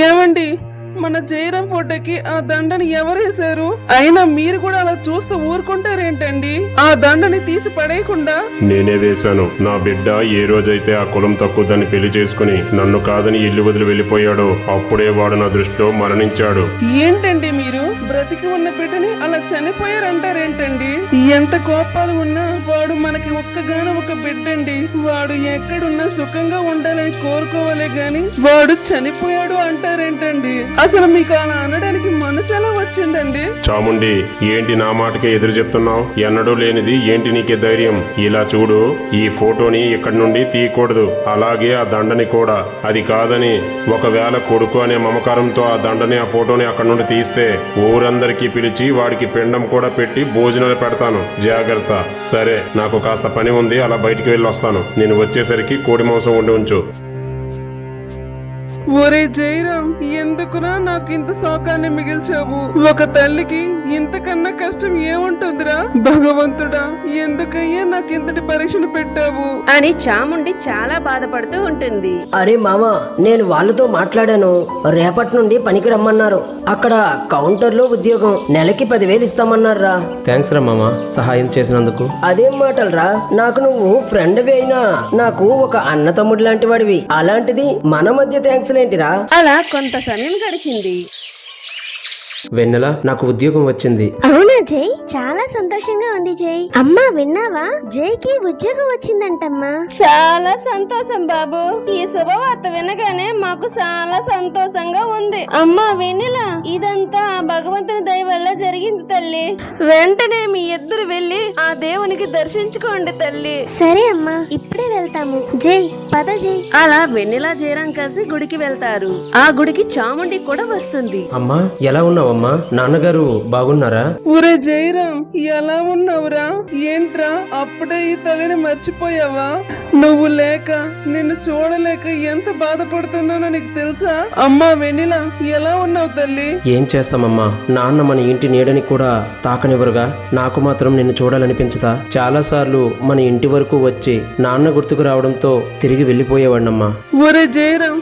ఏమండి మన జయరాం ఫోటోకి ఆ దండని ఎవరు వేశారు అయినా మీరు కూడా అలా చూస్తూ ఊరుకుంటారేంటండి? ఆ దండని తీసి పడేయకుండా? నేనే వేశాను. నా బిడ్డ ఏ రోజైతే ఆ కులం తక్కువదని పెళ్ళి చేసుకుని నన్ను కాదని ఇల్లు వదిలి వెళ్ళిపోయాడో అప్పుడే వాడు నా దృష్టిలో మరణించాడు. ఏంటండి మీరు? బ్రతికి ఉన్న బిడ్డని అలా చనిపోయారంటారేంటండి? ఎంత కోపాలు ఉన్నా వాడు మనకి ఒక్కగానో ఒక బిడ్డండి. వాడు ఎక్కడున్నా సుఖంగా ఉండాలని కోరుకోవాలే గాని వాడు చనిపోయాడు అంటారేంటండి? అసలు మీకు అలా అనడానికి మనసు ఎలా వచ్చిందండి? చాముండి ఏంటి నా మాటకే ఎదురు చెప్తున్నావు? ఎన్నడూ లేనిది ఏంటి నీకే ధైర్యం? ఇలా చూడు ఈ ఫోటోని ఇక్కడి నుండి తీయకూడదు. అలాగే ఆ దండని కూడా. అది కాదని ఒకవేళ కొడుకు అనే మమకారంతో ఆ దండని ఆ ఫోటోని అక్కడి నుండి తీస్తే ఊరందరికీ పిలిచి వాడికి పిండం కూడా పెట్టి భోజనాలు పెడతాను. జాగ్రత్త. సరే నాకు కాస్త పని ఉంది అలా బయటికి వెళ్ళి వస్తాను నేను వచ్చేసరికి కోడి మాంసం ఉండి ఉంచు. ఒరే జయరాం ఎందుకురా నాకు ఇంత శోకాన్ని మిగిల్చావు? ఒక తల్లికి ఇంతకన్నా కష్టం ఏముంటుందిరా? భగవంతుడా ఎందుకయ్యా నాకు ఇంతటి పరీక్షను పెట్టావు? అని చాముండి చాలా బాధపడుతూ ఉంటుంది. అరే మామ నేను వాళ్ళతో మాట్లాడాను. రేపటి నుండి పనికి రమ్మన్నారు. అక్కడ కౌంటర్లో ఉద్యోగం. నెలకి పదివేలు ఇస్తామన్నారా థ్యాంక్స్ రా మామ సహాయం చేసినందుకు. అదేం మాటలరా? నాకు నువ్వు ఫ్రెండ్ అయినా. నాకు ఒక అన్న తమ్ముడు లాంటి వాడివి అలాంటిది మన మధ్య థ్యాంక్స్ అసలేంటిరా? అలా కొంత సమయం గడిచింది. వెన్నెల నాకు ఉద్యోగం వచ్చింది. అవునా జై? చాలా సంతోషంగా ఉంది జై. అమ్మా విన్నావా? జైకి ఉద్యోగం వచ్చిందంటమ్మా. చాలా సంతోషం బాబు. ఈ శుభవార్త వినగానే మాకు చాలా సంతోషంగా ఉంది. అమ్మా వెన్నెల ఇదంతా ఆ భగవంతుని దయ వల్ల జరిగింది తల్లి. వెంటనే మీ ఇద్దరు వెళ్ళి ఆ దేవునికి దర్శించుకోండి తల్లి. సరే అమ్మా ఇప్పుడే వెళ్తాము. జై పద జై. అలా వెన్నెల జయరాం కలిసి గుడికి వెళ్తారు. ఆ గుడికి చాముండి కూడా వస్తుంది. అమ్మా ఎలా ఉన్నావమ్మా నాన్నగారు బాగున్నారా? ఒరే జయరాం ఎలా ఉన్నావురా? ఏంట్రా అప్పుడే ఈ తల్లిని మర్చిపోయావా? నువ్వు లేక నిన్ను చూడలేక ఎంత బాధపడుతున్నానో నీకు తెలుసా? అమ్మా వెన్నెల ఎలా ఉన్నావు తల్లి? ఏం చేస్తామమ్మా? నాన్న మన ఇంటి నీడని కూడా తాకనివ్వరుగా. నాకు మాత్రం నిన్ను చూడాలనిపించదా? చాలాసార్లు మన ఇంటి వరకు వచ్చి నాన్న గుర్తుకు రావడంతో తిరిగి వెళ్ళిపోయేవాడినమ్మా. ఒరే జయరాం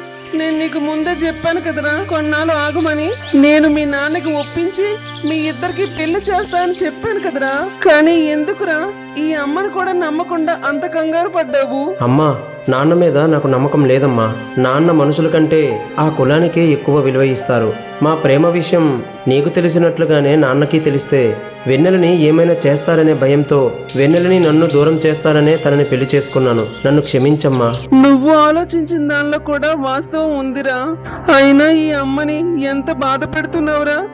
నీకు ముందే చెప్పాను కదరా కొన్నాళ్ళు ఆగమని. నేను మీ నాన్నకి ఒప్పించి మీ ఇద్దరికి పెళ్ళి చేస్తా అని చెప్పాను కదరా. కానీ ఎందుకురా? ఈ అమ్మను కూడా నమ్మకుండా అంత కంగారు పడ్డావు? అమ్మా నాన్న మీద నాకు నమ్మకం లేదమ్మా. నాన్న మనుషుల కంటే ఆ కులానికే ఎక్కువ విలువ ఇస్తారు. మా ప్రేమ విషయం నీకు తెలిసినట్లుగానే నాన్నకి తెలిస్తే వెన్నెలని ఏమైనా చేస్తారనే భయంతో వెన్నెలని నన్ను దూరం చేస్తారనే తనని పెళ్ళి చేసుకున్నాను. నన్ను క్షమించమ్మా. నువ్వు ఆలోచించిన దానిలో కూడా వాస్తవం ఉందిరా. అయినా ఈ అమ్మని ఎంత బాధ పెడుతున్నావురా?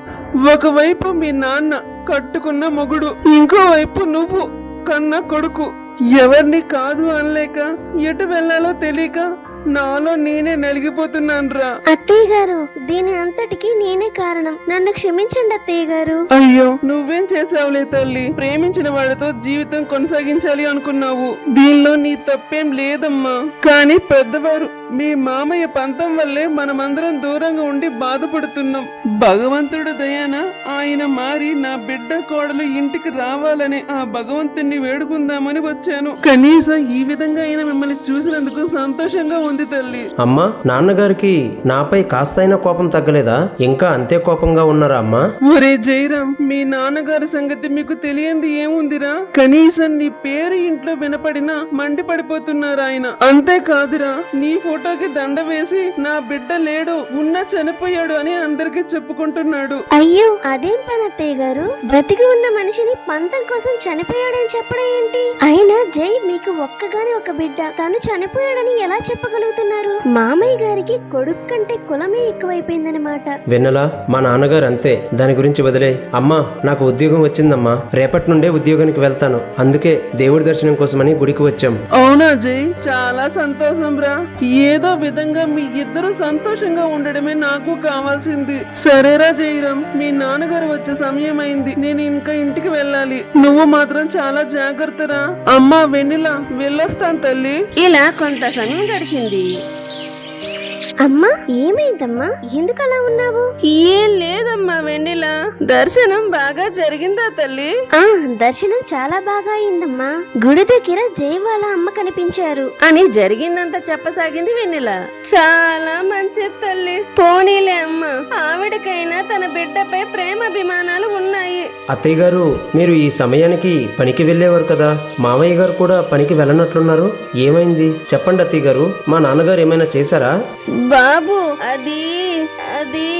ఒకవైపు మీ నాన్న కట్టుకున్న మొగుడు ఇంకోవైపు నువ్వు. కన్న కొడుకు. ఎవరిని కాదు అనలేక ఎటు వెళ్ళాలో తెలియక నాలో నేనే నలిగిపోతున్నానురా. అత్తయ్య గారు దీని అంతటికి నేనే కారణం. నన్ను క్షమించండి అత్తయ్య గారు అయ్యో నువ్వేం చేసావులే తల్లి? ప్రేమించిన వాడితో జీవితం కొనసాగించాలి అనుకున్నావు. దీనిలో నీ తప్పేం లేదమ్మా. కానీ పెద్దవారు మీ మామయ్య పంతం వల్లే మనమందరం దూరంగా ఉండి బాధపడుతున్నాం. భగవంతుడు దయాన ఆయన మారి నా బిడ్డ కోడలు ఇంటికి రావాలని ఆ భగవంతుణ్ణి వేడుకుందామని వచ్చాను. కనీసం ఈ విధంగా అయినా మిమ్మల్ని చూసినందుకు సంతోషంగా ఉంది తల్లి. అమ్మా నాన్నగారికి నాపై కాస్తైనా కోపం తగ్గలేదా? ఇంకా అంతే కోపంగా ఉన్నారా అమ్మా? ఒరే జయరాం మీ నాన్నగారి సంగతి మీకు తెలియంది ఏముందిరా? కనీసం నీ పేరు ఇంట్లో వినపడినా మండిపడిపోతున్నారు ఆయన. అంతేకాదురా నీ ఫోటోకి దండ వేసి నా బిడ్డ లేడు ఉన్న చనిపోయాడు అని అందరికి చెప్పుకుంటున్నాడు. అయ్యో అదేం పని అత్తయ్య గారు? బ్రతికి ఉన్న మనిషిని పంతం కోసం చనిపోయాడని చెప్పడం ఏంటి? అయినా జై మీకు ఒక్కగాని ఒక బిడ్డ. తను చనిపోయాడని ఎలా చెప్పగలుగుతున్నారు? మామయ్య గారికి కొడుకు కంటే కులమే ఎక్కువైపోయిందనమాట వెన్నెల మా నాన్నగారు అంతే. దాని గురించి వదిలే. అమ్మా నాకు ఉద్యోగం వచ్చిందమ్మా. రేపటి నుండే ఉద్యోగానికి వెళ్తాను. అందుకే దేవుడి దర్శనం కోసమని గుడికి వచ్చాం. అవునా జై? చాలా సంతోషం రా. ఏదో విధంగా మీ ఇద్దరు సంతోషంగా ఉండడమే నాకు కావాల్సింది. సరేరా జయరామ్ మీ నాన్నగారు వచ్చే సమయం అయింది నేను ఇంకా ఇంటికి వెళ్ళాలి. నువ్వు మాత్రం చాలా జాగ్రత్తరా? అమ్మా వెన్నెల వెళ్ళొస్తాను తల్లి. ఇలా కొంత సమయం గడిచింది. అమ్మా ఏమైందమ్మా? ఎందుకు అలా ఉన్నావు? ఏం లేదమ్మా వెన్నెల. దర్శనం బాగా జరిగిందా తల్లి? ఆ దర్శనం చాలా బాగా అయిందమ్మా. గుడి దగ్గర జై వాళ్ళ అమ్మ కనిపించారు. అని జరిగిందంతా చెప్పసాగింది వెన్నెల. చాలా మంచి తల్లి. పోనీలే ఆవిడకైనా తన బిడ్డపై ప్రేమ అభిమానాలు ఉన్నాయి. అత్తయ్య గారు మీరు ఈ సమయానికి పనికి వెళ్ళేవారు కదా? మామయ్య గారు కూడా పనికి వెళ్ళనట్లున్నారు. ఏమైంది? చెప్పండి అత్తయ్య గారు. మా నాన్నగారు ఏమైనా చేశారా? బాబు అది అది.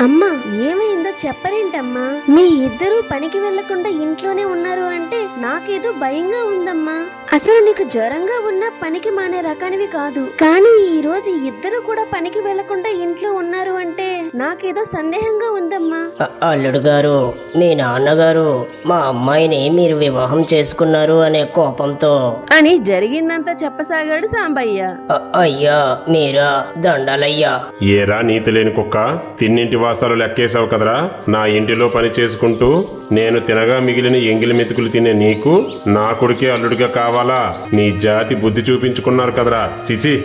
అమ్మా ఏమైందో చెప్పరేంటమ్మా? మీ ఇద్దరూ పనికి వెళ్ళకుండా ఇంట్లోనే ఉన్నారు అంటే నాకేదో భయంగా ఉందమ్మా. అసలు నీకు జ్వరంగా ఉన్న పనికి మానే రకానివి కాదు. కానీ ఈ రోజు ఇద్దరు కూడా పనికి వెళ్ళకుండా ఇంట్లో ఉన్నారు అంటే నాకేదో సందేహంగా ఉందమ్మా. అల్లుడు గారు మీ నాన్నగారు మా అమ్మాయిని మీరు వివాహం చేసుకున్నారు అనే కోపంతో. అని జరిగిందంతా చెప్పసాగాడు సాంబయ్య. "అ- అయ్యా మీరా దండాలయ్యా. ఏరా నీతి లేని కుక్క తిన్నింటి వాసాలు లెక్కేశావు కదరా? నా ఇంటిలో పని చేసుకుంటూ నేను తినగా మిగిలిన ఎంగిలి మెతుకులు తినే నీకు నా కొడుకే అల్లుడిగా కావాలా? నీ జాతి బుద్ధి చూపించుకున్నారు కదరా చిచి.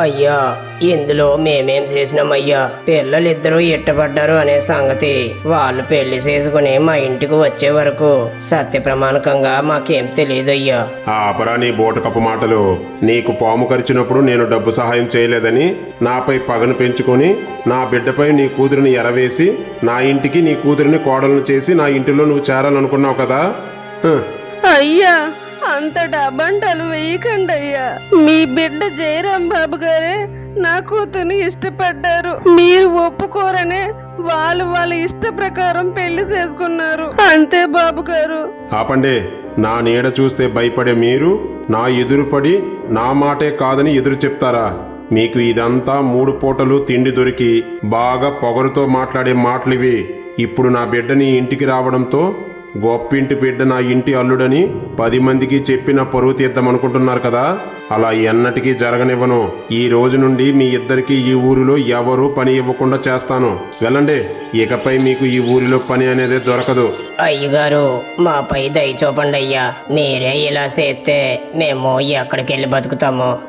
అయ్యా ఇందులో మేమేం చేసినామయ్యా? పిల్లలిద్దరూ ఇట్టబడ్డారు అనే సంగతి వాళ్ళు పెళ్ళి చేసుకుని మా ఇంటికి వచ్చే వరకు సత్య ప్రమాణకంగా మాకేం తెలియదయ్యా ఆ అపరా నీ బోటకప్పు మాటలు. నీకు పాము కరిచినప్పుడు నేను డబ్బు సహాయం చేయలేదని నాపై పగను పెంచుకొని నా బిడ్డపై నీ కూతురిని ఎరవేసి నా ఇంటికి నీ కూతురిని కోడలను చేసి నా ఇంటిలో నువ్వు చేరాలనుకున్నావు కదా. అయ్యా అంత డబ్బంటలు వేయకండి అయ్యా మీ బిడ్డ జయరాం బాబు గారే నా కూతుర్ని ఇష్టపడ్డారు. మీరు ఒప్పుకోరనే వాళ్ళు వాళ్ళ ఇష్ట ప్రకారం పెళ్ళి చేసుకున్నారు. అంతే బాబు గారు. ఆపండి. నా నీడ చూస్తే భయపడే మీరు నా ఎదురుపడి నా మాటే కాదని ఎదురు చెప్తారా? మీకు ఇదంతా మూడు పూటలు తిండి దొరికి బాగా పొగరుతో మాట్లాడే మాటలివి. ఇప్పుడు నా బిడ్డని ఇంటికి రావడంతో గొప్పింటి బిడ్డ నా ఇంటి అల్లుడని పది మందికి చెప్పిన పరువు తీద్దామనుకుంటున్నారు కదా. అలా ఎన్నటికీ జరగనివ్వను. ఈ రోజు నుండి మీ ఇద్దరికి ఈ ఊరిలో ఎవరూ పని ఇవ్వకుండా చేస్తాను. వెళ్ళండి. ఇకపై మీకు ఈ ఊరిలో పని అనేది దొరకదు. అయ్యగారు మాపై దయ చూపండి అయ్యా. మీరే ఇలా చేస్తే మేము ఎక్కడికి వెళ్ళి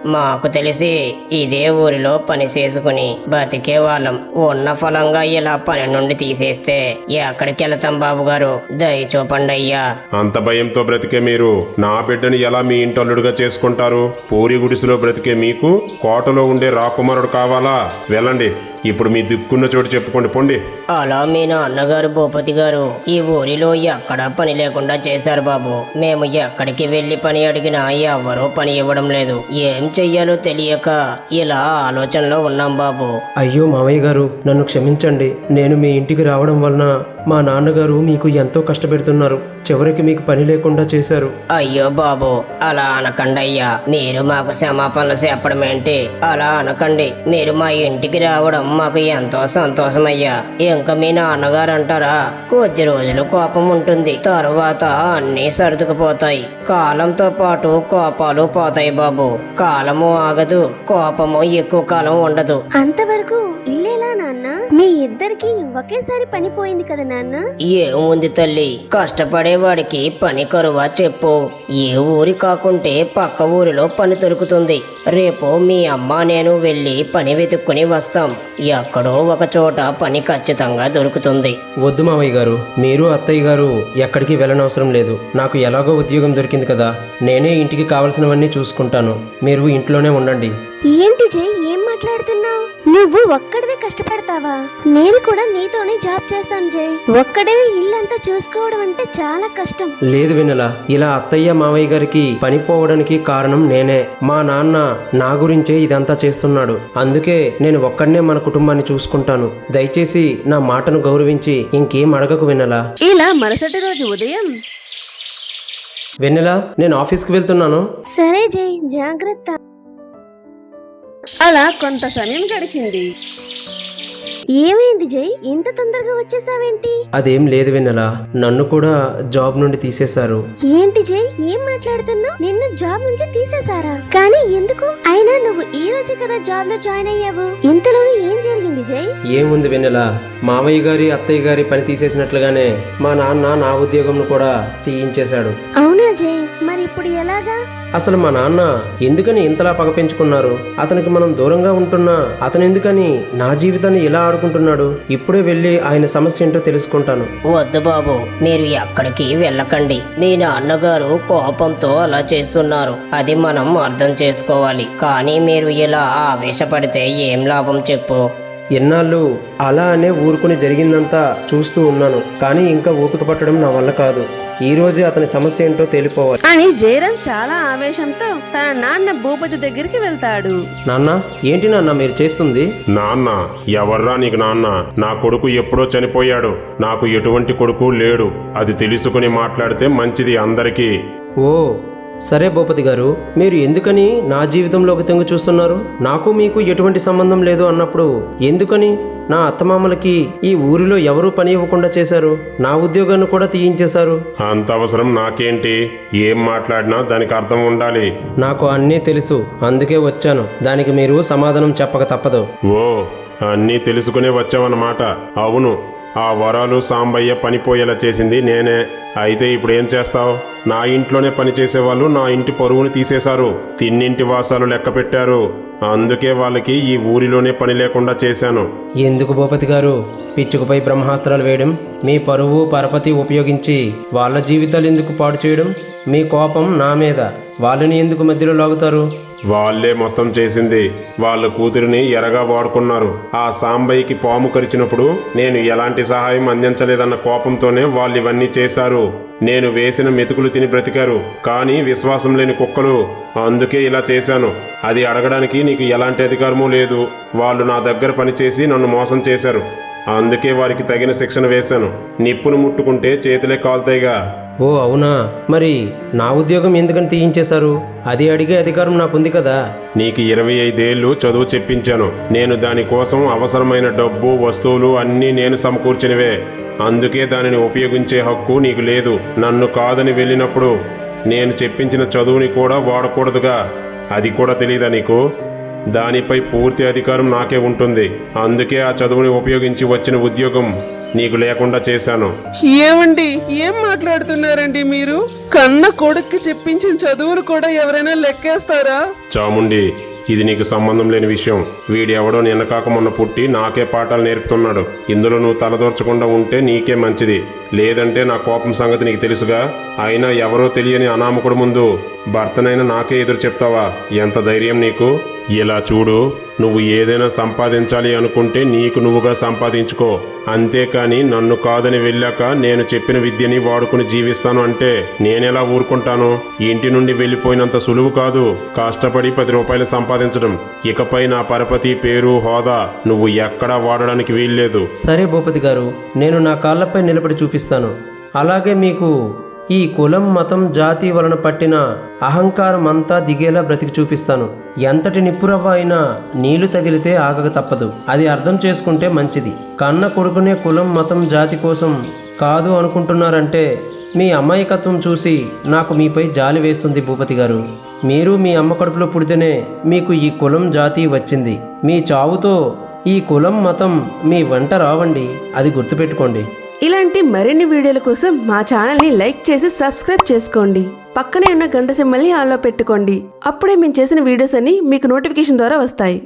మాకు తెలిసి ఇదే ఊరిలో పని చేసుకుని బతికే వాళ్ళం. ఉన్న ఫలంగా ఇలా పని నుండి తీసేస్తే ఎక్కడికి బాబుగారు? బాబు గారు దయ చూపండి అయ్యా అంత భయంతో బ్రతికే మీరు నా బిడ్డని ఎలా మీ ఇంటల్లుడుగా చేసుకుంటారు? పూరి గుడిసెలో బ్రతికే మీకు కోటలో ఉండే రాకుమారుడు కావాలా? వెళ్ళండి. ఇప్పుడు మీ దిక్కున్న చోటు చెప్పుకోండి పొండి. అలా మీ నాన్నగారు భూపతి గారు ఈ ఊరిలో ఎక్కడా పని లేకుండా చేశారు బాబు. మేము ఎక్కడికి వెళ్ళి పని అడిగినా ఎవరూ పని ఇవ్వడం లేదు. ఏం చెయ్యాలో తెలియక ఇలా ఆలోచనలో ఉన్నాం బాబు. అయ్యో మామయ్య గారు నన్ను క్షమించండి. నేను మీ ఇంటికి రావడం వలన మా నాన్నగారు మీకు ఎంతో కష్టపెడుతున్నారు. చివరికి మీకు పని లేకుండా చేశారు. అయ్యో బాబు అలా అనకండి అయ్యా మీరు మాకు క్షమాపణలు చెప్పడం ఏంటి? అలా అనకండి. మీరు మా ఇంటికి రావడం మాకు ఎంతో సంతోషం అయ్యా ఇంకా మీ నాన్నగారు అంటారా? కొద్ది రోజులు కోపం ఉంటుంది. తరువాత అన్నీ సర్దుకుపోతాయి. కాలంతో పాటు కోపాలు పోతాయి బాబు. కాలము ఆగదు. కోపము ఎక్కువ కాలం ఉండదు. అంతవరకు ఇల్లేలా నాన్న? మీ ఇద్దరికి ఒకేసారి పని పోయింది కదా నాన్న? ఏముంది తల్లి? వాడికి పని కరువా చెప్పు. ఏ ఊరి కాకుంటే పక్క ఊరిలో పని దొరుకుతుంది. రేపు మీ అమ్మ నేను వెళ్ళి పని వెతుక్కుని వస్తాం. ఎక్కడో ఒక చోట పని ఖచ్చితంగా దొరుకుతుంది. వద్దు మామయ్య గారు మీరు అత్తయ్య గారు ఎక్కడికి వెళ్ళనవసరం లేదు. నాకు ఎలాగో ఉద్యోగం దొరికింది కదా. నేనే ఇంటికి కావలసినవన్నీ చూసుకుంటాను. మీరు ఇంట్లోనే ఉండండి. ఏంటి జై ఏం మాట్లాడుతున్నావు? నువ్వు ఒక్కడివే కష్టపడతావా? నేను కూడా నీతోనే జాబ్ చేస్తాను జై ఒక్కడివే ఇల్లంతా చూసుకోవడం అంటే చాలా కష్టం. లేదు వెన్నెల ఇలా అత్తయ్య మావయ్య గారికి పని పోవడానికి కారణం నేనే. మా నాన్న నా గురించే ఇదంతా చేస్తున్నాడు. అందుకే నేను ఒక్కడనే మన కుటుంబాన్ని చూసుకుంటాను. దయచేసి నా మాటను గౌరవించి ఇంకేం అడగకు వెన్నెల. ఇలా మరుసటి రోజు ఉదయం. వెన్నెల నేను ఆఫీస్కి వెళ్తున్నాను. సరే జై జాగ్రత్త. అలా కొంత సమయం గడిచింది. ఏమైంది జై? ఇంత తొందరగా వచ్చేసావేంటి? అదేం లేదు వెన్నెల. నన్ను కూడా జాబ్ నుండి తీసేశారు. ఏంటి జై? ఏం మాట్లాడుతున్నావు? నిన్ను జాబ్ నుంచి తీసేశారా? కానీ ఎందుకు? అయినా నువ్వు ఈ రోజే కదా జాబ్లో జాయిన్ అయ్యావు. ఇంతలోనే ఏం జరిగింది జై? ఏముంది వెన్నెల? మావయ్య గారి అత్తయ్య గారి పని తీసేసినట్లుగానే మా నాన్న నా ఉద్యోగంను కూడా తీయించేశాడు. అవునా జై? మరి ఇప్పుడు ఎలాగా? అసలు మా నాన్న ఎందుకని ఇంతలా పగ పెంచుకున్నారు? అతనికి మనం దూరంగా ఉంటున్నా అతను ఎందుకని నా జీవితాన్ని ఇలా ఆడుకుంటున్నాడు? ఇప్పుడే వెళ్ళి ఆయన సమస్య ఏంటో తెలుసుకుంటాను. వద్దు బాబు మీరు ఎక్కడికి వెళ్ళకండి. మీ నాన్నగారు కోపంతో అలా చేస్తున్నారు. అది మనం అర్థం చేసుకోవాలి. కానీ మీరు ఇలా ఆవేశపడితే ఏం లాభం చెప్పు. ఎన్నాళ్ళు అలా అనే ఊరుకుని జరిగిందంతా చూస్తూ ఉన్నాను. కానీ ఇంకా ఓపిక పట్టడం నా వల్ల కాదు. ఈ రోజే అతని సమస్య ఏంటో తేలిపోవాలి. అని జయరాం చాలా ఆవేశంతో తన నాన్న భూపతి దగ్గరికి వెళ్తాడు. నాన్న ఏంటి నాన్న మీరు చేస్తుంది? నాన్న ఎవర్రా నీకు నాన్న? నా కొడుకు ఎప్పుడో చనిపోయాడు. నాకు ఎటువంటి కొడుకు లేడు. అది తెలుసుకుని మాట్లాడితే మంచిది అందరికీ. ఓ సరే భూపతి గారు మీరు ఎందుకని నా జీవితంలోకి తెంగు చూస్తున్నారు? నాకు మీకు ఎటువంటి సంబంధం లేదు అన్నప్పుడు ఎందుకని నా అత్తమామలకి ఈ ఊరిలో ఎవరూ పని ఇవ్వకుండా చేశారు? నా ఉద్యోగాన్ని కూడా తీయించేశారు. అంత అవసరం నాకేంటి? ఏం మాట్లాడినా దానికి అర్థం ఉండాలి. నాకు అన్నీ తెలుసు. అందుకే వచ్చాను. దానికి మీరు సమాధానం చెప్పక తప్పదు. ఓ అన్నీ తెలుసుకునే వచ్చావన్నమాట. అవును. ఆ వరాలు సాంబయ్య పనిపోయేలా చేసింది నేనే. అయితే ఇప్పుడు ఏం చేస్తావు? నా ఇంట్లోనే పనిచేసేవాళ్ళు నా ఇంటి పరువుని తీసేశారు. తిన్నింటి వాసాలు లెక్క పెట్టారు. అందుకే వాళ్ళకి ఈ ఊరిలోనే పని లేకుండా చేశాను. ఎందుకు భూపతి గారు? పిచ్చుకపై బ్రహ్మాస్త్రాలు వేయడం మీ పరువు పరపతి ఉపయోగించి వాళ్ళ జీవితాలు ఎందుకు పాడు చేయడం? మీ కోపం నా మీద. వాళ్ళని ఎందుకు మధ్యలో లాగుతారు? వాళ్ళే మొత్తం చేసింది. వాళ్ళ కూతురిని ఎరగా వాడుకున్నారు. ఆ సాంబయ్యకి పాము కరిచినప్పుడు నేను ఎలాంటి సహాయం అందించలేదన్న కోపంతోనే వాళ్ళు ఇవన్నీ చేశారు. నేను వేసిన మెతుకులు తిని బ్రతికారు. కానీ విశ్వాసం లేని కుక్కలు. అందుకే ఇలా చేశాను. అది అడగడానికి నీకు ఎలాంటి అధికారమూ లేదు. వాళ్ళు నా దగ్గర పనిచేసి నన్ను మోసం చేశారు. అందుకే వారికి తగిన శిక్షణ వేశాను. నిప్పును ముట్టుకుంటే చేతులే కాలుతాయిగా. ఓ అవునా? మరి నా ఉద్యోగం ఎందుకని తీయించేశారు? అది అడిగే అధికారం నాకుంది కదా. నీకు ఇరవై ఐదేళ్ళు చదువు చెప్పించాను. నేను దానికోసం అవసరమైన డబ్బు వస్తువులు అన్నీ నేను సమకూర్చినవే. అందుకే దానిని ఉపయోగించే హక్కు నీకు లేదు. నన్ను కాదని వెళ్ళినప్పుడు నేను చెప్పించిన చదువుని కూడా వాడకూడదుగా. అది కూడా తెలియదా నీకు? దానిపై పూర్తి అధికారం నాకే ఉంటుంది. అందుకే ఆ చదువుని ఉపయోగించి వచ్చిన ఉద్యోగం నీకు లేకుండా చేశాను. ఏమండి? ఏం మాట్లాడుతున్నారండి మీరు? కన్న కొడుక్కి చెప్పించిన చదువులు కూడా ఎవరైనా లెక్కేస్తారా? చాముండి ఇది నీకు సంబంధం లేని విషయం. వీడి ఎవడో నిన్న కాక మొన్న పుట్టి నాకే పాఠాలు నేర్పుతున్నాడు. ఇందులో నువ్వు తలదోర్చకుండా ఉంటే నీకే మంచిది. లేదంటే నా కోపం సంగతి నీకు తెలుసుగా? అయినా ఎవరో తెలియని అనామకుడు ముందు భర్తనైనా నాకే ఎదురు చెప్తావా? ఎంత ధైర్యం నీకు? ఇలా చూడు నువ్వు ఏదైనా సంపాదించాలి అనుకుంటే నీకు నువ్వుగా సంపాదించుకో. అంతేకాని నన్ను కాదని వెళ్ళాక నేను చెప్పిన విద్యని వాడుకుని జీవిస్తాను అంటే నేనెలా ఊరుకుంటాను? ఇంటి నుండి వెళ్ళిపోయినంత సులువు కాదు. కష్టపడి పది రూపాయలు సంపాదించడం. ఇకపై నా పరపతి పేరు హోదా నువ్వు ఎక్కడా వాడడానికి వీల్లేదు. సరే భూపతి గారు నేను నా కాళ్ళపై నిలబడి చూపిస్తాను. అలాగే మీకు ఈ కులం మతం జాతి వలన పట్టిన అహంకారం అంతా దిగేలా బ్రతికి చూపిస్తాను. ఎంతటి నిప్పురవ్వ అయినా నీళ్ళు తగిలితే ఆగక తప్పదు. అది అర్థం చేసుకుంటే మంచిది. కన్న కొడుకునే కులం మతం జాతి కోసం కాదు అనుకుంటున్నారంటే మీ అమాయకత్వం చూసి నాకు మీపై జాలి వేస్తుంది భూపతి గారు. మీరు మీ అమ్మ కడుపులో పుడితేనే మీకు ఈ కులం జాతి వచ్చింది. మీ చావుతో ఈ కులం మతం మీ వెంట రావండి. అది గుర్తుపెట్టుకోండి. ఇలాంటి మరిన్ని వీడియోల కోసం మా ఛానల్ని లైక్ చేసి సబ్స్క్రైబ్ చేసుకోండి. పక్కనే ఉన్న గంట సిమ్మల్ని ఆన్లో పెట్టుకోండి. అప్పుడే మేము చేసిన వీడియోస్ అన్ని మీకు నోటిఫికేషన్ ద్వారా వస్తాయి.